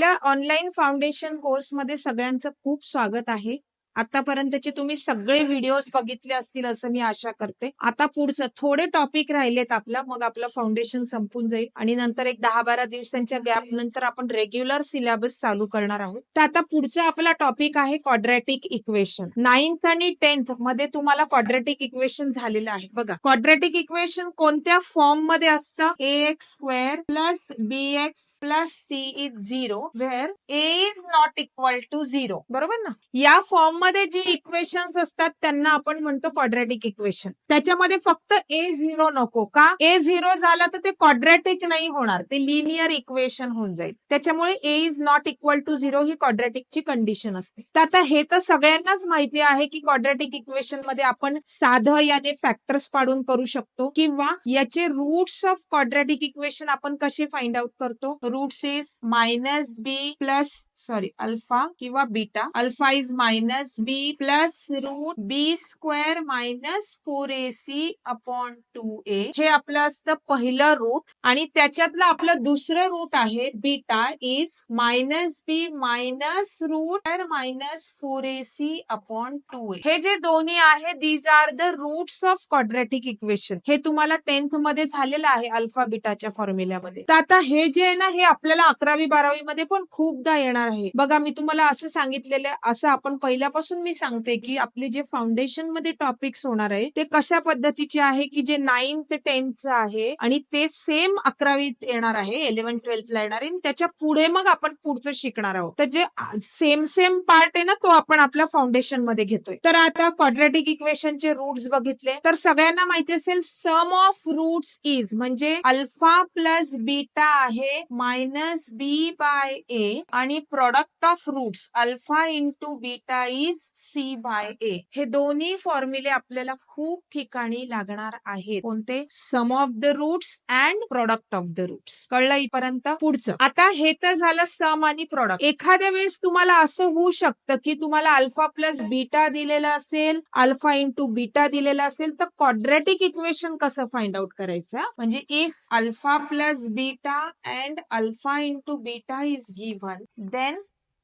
आपल्या online foundation कोर्समध्ये सगळ्यांचं खूप स्वागत आहे. आतापर्यंतचे तुम्ही सगळे व्हिडिओज बघितले असतील असं मी आशा करते. आता पुढचं थोडे टॉपिक राहिलेत आपला मग आपलं फाउंडेशन संपून जाईल. आणि नंतर एक दहा बारा दिवसांच्या गॅप नंतर आपण रेग्युलर सिलेबस चालू करणार आहोत. तर आता पुढचा आपला टॉपिक आहे क्वाड्रॅटिक इक्वेशन नाईन्थ आणि टेन्थमध्ये तुम्हाला क्वाड्रॅटिक इक्वेशन झालेलं आहे. बघा क्वाड्रॅटिक इक्वेशन कोणत्या फॉर्ममध्ये असतं? A X square plus B X plus C is zero where A is not equal to zero बरोबर ना? या फॉर्म मध्ये जी इक्वेशन्स असतात त्यांना आपण म्हणतो क्वाड्रॅटिक इक्वेशन त्याच्यामध्ये फक्त ए झिरो नको का? ए झिरो झाला तर ते क्वाड्रॅटिक नाही होणार. ते लिनियर इक्वेशन होऊन जाईल. त्याच्यामुळे A is not equal to zero ही क्वाड्रॅटिकची कंडिशन असते. तर आता हे तर सगळ्यांनाच माहिती आहे की क्वाड्रॅटिक इक्वेशनमध्ये आपण साधं याने फॅक्टर्स पाडून करू शकतो किंवा याचे रूट्स ऑफ क्वाड्रॅटिक इक्वेशन आपण कसे फाइंड आउट करतो? Roots is minus B plus sorry alpha किंवा beta alpha is minus B plus root B square minus four A C upon two A हे आपलं असतं पहिलं रूट आणि त्याच्यातलं आपलं दुसरं रूट आहे beta is minus B minus root minus four A C upon two A हे जे दोन्ही आहे these are the roots of quadratic equation हे तुम्हाला टेन्थमध्ये झालेलं आहे अल्फा बीटाच्या फॉर्म्युल्यामध्ये तर आता हे जे आहे ना हे आपल्याला अकरावी बारावी मध्ये पण खूपदा येणार आहे. बघा मी तुम्हाला असं सांगितलेलं असं आपण पहिल्यापासून मी सांगते की आपले जे फाउंडेशनमध्ये टॉपिक्स होणार आहे ते कशा पद्धतीचे आहे की जे नाईन्थ ते टेन्थचं आहे आणि ते सेम अकरावीत येणार आहे इलेव्हन ट्वेल्थला येणार आहे. आणि त्याच्या पुढे मग आपण पुढचं शिकणार आहोत. तर जे सेम सेम पार्ट आहे ना तो आपण आपल्या फाउंडेशनमध्ये घेतोय. तर आता क्वाड्रॅटिक इक्वेशनचे रूट्स बघितले. तर सगळ्यांना माहिती असेल सम ऑफ रूट्स इज म्हणजे अल्फा प्लस बीटा आहे मायनस बी बाय ए आणि product of roots alpha into beta is is C by A हे दोन्ही फॉर्म्युले आपल्याला खूप ठिकाणी लागणार आहेत. कोणते? Sum of the roots and product of the roots कळलं इथपर्यंत? पुढचं. आता हे तर झालं सम आणि प्रोडक्ट एखाद्या वेळेस तुम्हाला असं होऊ शकतं की तुम्हाला अल्फा प्लस बीटा दिलेलं असेल अल्फा इंटू बीटा दिलेला असेल तर क्वाड्रेटिक इक्वेशन कसं फाइंड आउट करायचं? म्हणजे if alpha plus beta and alpha into beta is given then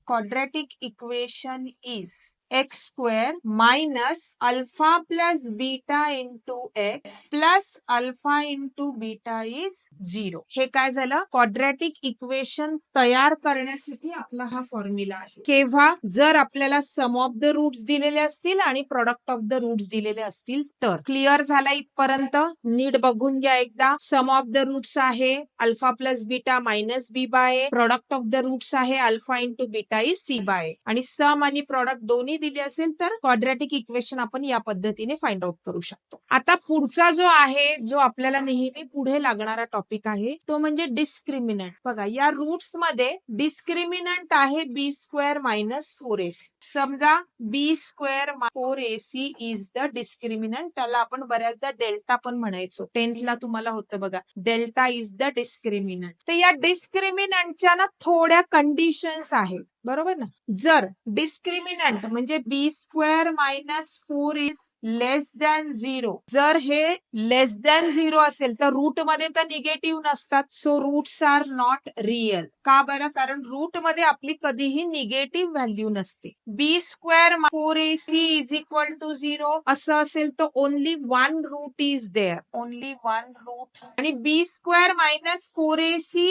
quadratic equation is X square minus alpha plus beta into X plus alpha into beta is zero हे काय झालं? Quadratic equation तयार करण्यासाठी आपला हा formula आहे. केव्हा? जर आपल्याला सम ऑफ द रूट्स दिलेले असतील आणि प्रोडक्ट ऑफ द रूट्स दिलेले असतील तर. क्लिअर झाला इथपर्यंत? नीट बघून घ्या एकदा. सम ऑफ द रूट्स आहे alpha plus beta minus B by product of the roots आहे alpha into beta is C by आणि सम आणि प्रॉडक्ट दोन्ही दिली असेल तर क्वाड्रॅटिक इक्वेशन आपण या पद्धतीने फाइंड आउट करू शकतो. आता पुढचा जो आहे जो आपल्याला नेहमी पुढे लागणारा टॉपिक आहे तो म्हणजे डिस्क्रिमिनंट बघा या रूट्समध्ये डिस्क्रिमिनंट आहे B square minus four A C समजा B square four A C is the discriminant त्याला आपण बऱ्याचदा डेल्टा पण म्हणायचो. टेन्थला तुम्हाला होतं बघा. डेल्टा इज द डिस्क्रिमिनंट तर या डिस्क्रिमिनंटच्या ना थोड्या कंडिशन्स आहेत. बरोबर ना? जर डिस्क्रिमिनंट म्हणजे B square minus four is less than zero जर हे लेस दॅन झिरो असेल तर रूटमध्ये तर निगेटिव्ह नसतात. So roots are not real का बरं? कारण रूटमध्ये आपली कधीही निगेटिव्ह व्हॅल्यू नसते. B square four A C is equal to zero असं असेल तर only one root is there only one root आणि B square minus four A C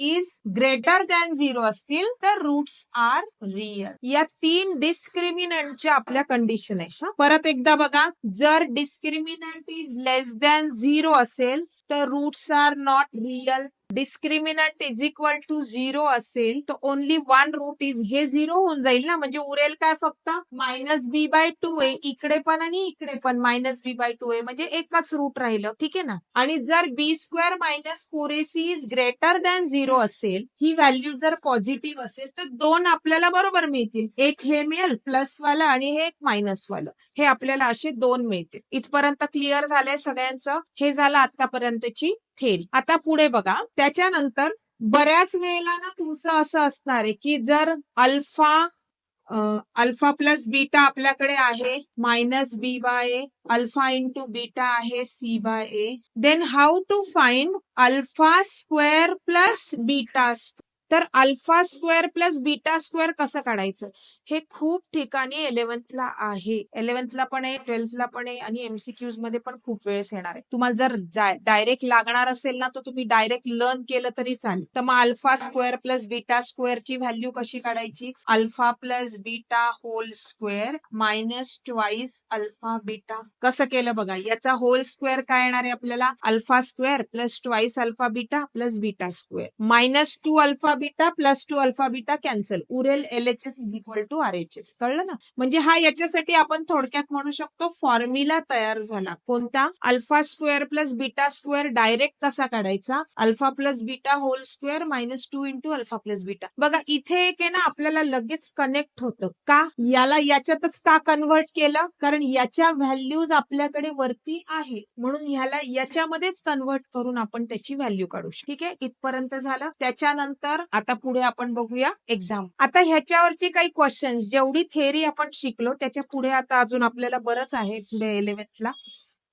is greater than zero असतील तर रूट्स आर रिअल या तीन डिस्क्रिमिनंटच्या आपल्या कंडिशन आहे परत एकदा बघा जर discriminant is less than zero असेल तर roots are not real discriminant is equal to zero असेल तर ओनली वन रूट इज हे झिरो होऊन जाईल ना म्हणजे उरेल काय फक्त? Minus B by two A इकडे पण आणि इकडे पण minus B by two A म्हणजे एकच रूट राहिलं ठीक आहे ना? आणि जर B square minus four A C is greater than zero असेल ही व्हॅल्यू जर पॉझिटिव्ह असेल तर दोन आपल्याला बरोबर मिळतील एक हे मिळेल प्लस वाला आणि हे एक मायनस वालं हे आपल्याला असे दोन मिळतील. इथपर्यंत क्लिअर झालंय सगळ्यांचं? हे झालं आतापर्यंत. पर्यंतची थेरी. आता पुढे बघा. त्याच्यानंतर बऱ्याच वेळेला ना तुमचं असं असणार आहे की जर अल्फा अल्फा प्लस बीटा आपल्याकडे आहे minus B by A alpha into beta आहे C by A then how to find alpha square plus beta तर alpha square plus beta square कसं काढायचं? हे खूप ठिकाणी इलेव्हन्थला आहे. इलेव्हन्थला पण आहे ट्वेल्थला पण आहे आणि एमसीक्यूजमध्ये पण खूप वेळेस येणार आहे. तुम्हाला जर डायरेक्ट लागणार असेल ना तर तुम्ही डायरेक्ट लर्न केलं तरी चालेल. तर मग alpha square plus beta square ची व्हॅल्यू कशी काढायची? Alpha plus beta whole square minus twice alpha beta. कसं केलं बघा याचा होल स्क्वेअर काय येणार आहे आपल्याला? Alpha square plus twice alpha beta plus beta square. Minus two alpha beta plus two alpha beta cancel. उरेल L H S is equal to R H S कळलं ना? म्हणजे हा याच्यासाठी आपण थोडक्यात म्हणू शकतो फॉर्म्युला तयार झाला. कोणता? Alpha square plus beta square direct कसा काढायचा? Alpha plus beta whole square minus two into alpha plus beta. बघा इथे एक आहे ना आपल्याला लगेच कनेक्ट होतं. का? याला याच्यातच का कन्वर्ट केलं? कारण याच्या व्हॅल्यूज आपल्याकडे वरती आहे. म्हणून ह्याला याच्यामध्येच कन्वर्ट करून आपण त्याची व्हॅल्यू काढू शकतो. ठीक आहे? इथपर्यंत झालं. त्याच्यानंतर आता पुढे आपण बघूया एक्झाम आता ह्याच्यावरची काही क्वेश्चन्स जेवढी थेअरी आपण शिकलो त्याच्या पुढे आता अजून आपल्याला बरंच आहे पुढे इलेव्हन्थला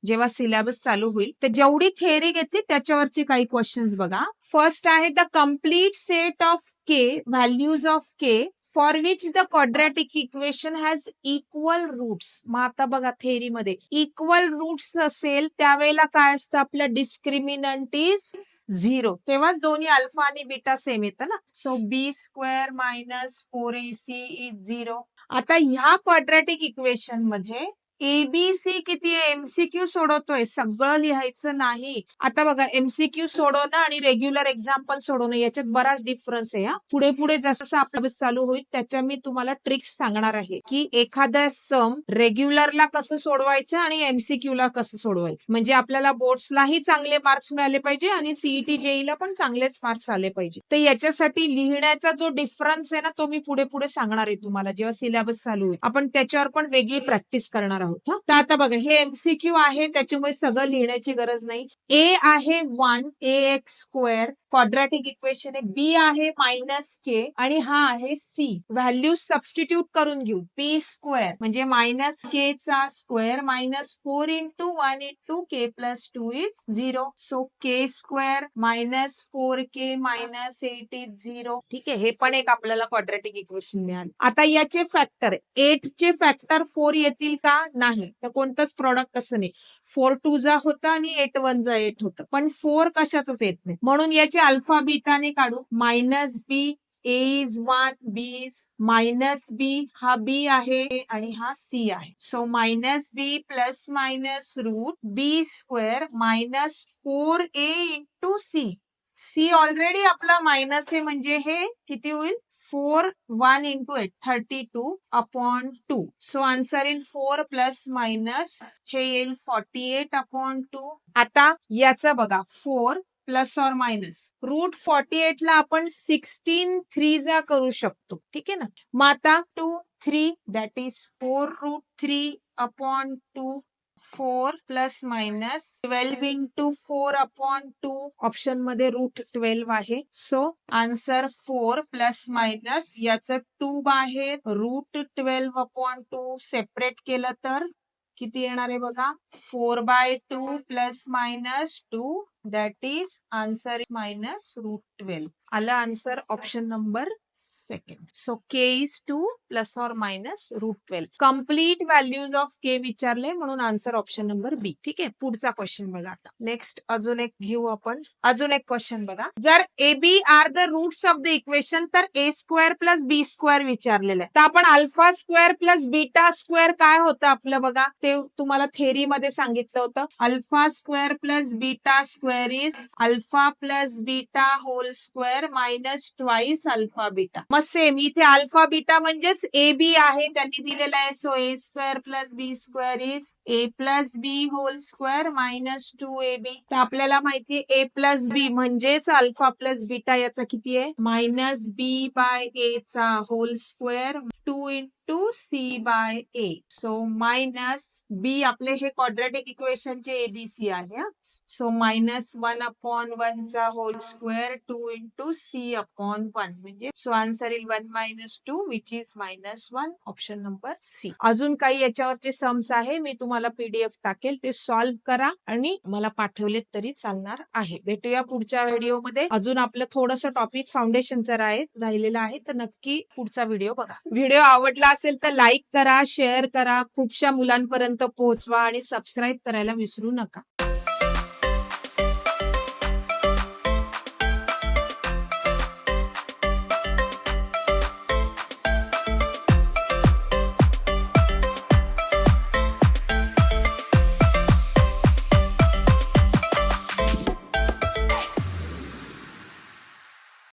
जेव्हा सिलेबस चालू होईल तर जेवढी थेअरी घेतली त्याच्यावरची काही क्वेश्चन्स बघा. फर्स्ट आहे the complete set of K values of K for which the quadratic equation has equal roots मग आता बघा थेअरीमध्ये इक्वल रूट्स असेल त्यावेळेला काय असतं आपलं? Discriminant is zero. तेव्हाच दोन्ही अल्फा आणि बीटा सेम येतं ना. So B square minus four A C is zero आता ह्या क्वाड्रॅटिक इक्वेशनमध्ये एबीसी किती आहे? एमसीक्यू सोडवतोय. सगळं लिहायचं नाही. आता बघा एमसीक्यू सोडवणं आणि रेग्युलर एक्झाम्पल सोडवणं याच्यात बराच डिफरन्स आहे हा. पुढे पुढे जसं आपला चालू होईल त्याच्या मी तुम्हाला ट्रिक्स सांगणार आहे की एखादा सम रेग्युलरला कसं सोडवायचं आणि एमसीक्यू ला कसं सोडवायचं. म्हणजे आपल्याला बोर्ड्सलाही चांगले मार्क्स मिळाले पाहिजे आणि सीईटी जेईला पण चांगलेच मार्क्स आले पाहिजे. तर याच्यासाठी लिहिण्याचा जो डिफरन्स आहे ना तो मी पुढे पुढे सांगणार आहे तुम्हाला जेव्हा सिलेबस चालू होईल. आपण त्याच्यावर पण वेगळी प्रॅक्टिस करणार आहोत. आहोत तर आता बघा हे एमसीक्यू आहे त्याच्यामुळे सगळं लिहिण्याची गरज नाही. ए आहे one A X square quadratic equation आहे. बी आहे मायनस के आणि हा आहे सी व्हॅल्यू सबस्टिट्यूट करून घेऊ. पी स्क्वेअर म्हणजे मायनस के चा square minus four into one into K plus two is zero so K square minus four K minus eight is zero ठीक आहे? हे पण एक आपल्याला क्वाड्रॅटिक इक्वेशन मिळालं. आता याचे फॅक्टर एट चे फॅक्टर फोर येतील का? नाही. तर कोणतंच प्रॉडक्ट असं नाही. फोर टू जा होता आणि एट वन जा एट होतं. पण फोर कशाच येत नाही. म्हणून याचे अल्फा बीटाने काढू. Minus B A is one B is minus B हा बी आहे आणि हा सी आहे. So minus B plus minus root B square minus four A into C C already आपला मायनस आहे म्हणजे हे किती होईल? Four one into eight thirty two upon two so answer in four plus minus हे येईल forty eight upon two आता याचं बघा. Four plus or minus root forty eight ला आपण सिक्स्टीन थ्री जा करू शकतो. ठीक आहे ना? मग आता two three that is four root three upon two four plus minus twelve into four upon two ऑप्शनमध्ये रूट ट्वेल्व आहे. So answer four plus minus याचं टू बाहेर root twelve upon two separate केलं तर? किती येणार आहे बघा? Four by two plus minus two that is answer minus root twelve आलं answer option number second so K is two plus or minus root twelve complete values of K विचारले म्हणून answer option number बी ठीक आहे? पुढचा question बघा आता. Next अजून एक घेऊ आपण. अजून एक क्वेश्चन बघा. जर A B are the roots of the equation तर A square plus B square विचारलेलं आहे. तर आपण alpha square plus beta square काय होतं आपलं बघा? ते तुम्हाला थेरी मध्ये सांगितलं होतं. Alpha square plus beta square is alpha plus beta whole square minus twice alpha beta मग सेम इथे अल्फा बीटा म्हणजेच ए बी आहे. त्यांनी दिलेला आहे. So A square plus B square is A plus B whole square minus two A B तर आपल्याला माहितीये ए प्लस बी म्हणजेच अल्फा प्लस बीटा याचा किती आहे? मायनस बी बाय ए चा whole square two into C by A so minus B आपले हे क्वाड्रॅटिक इक्वेशनचे एबीसी आहे so minus one upon वनचा whole square two into C upon one म्हणजे सो आन्सर येईल one minus two which is minus one option number C अजून काही याच्यावरचे sums आहे मी तुम्हाला पीडीएफ टाकेल ते सॉल्व्ह करा आणि मला पाठवलेत तरी चालणार आहे. भेटूया पुढच्या व्हिडिओमध्ये अजून आपलं थोडंसं टॉपिक फाउंडेशनचं राह राहिलेलं आहे तर नक्की पुढचा व्हिडिओ बघा. व्हिडिओ आवडला असेल तर लाईक करा शेअर करा खूपशा मुलांपर्यंत पोहोचवा आणि सबस्क्राईब करायला विसरू नका.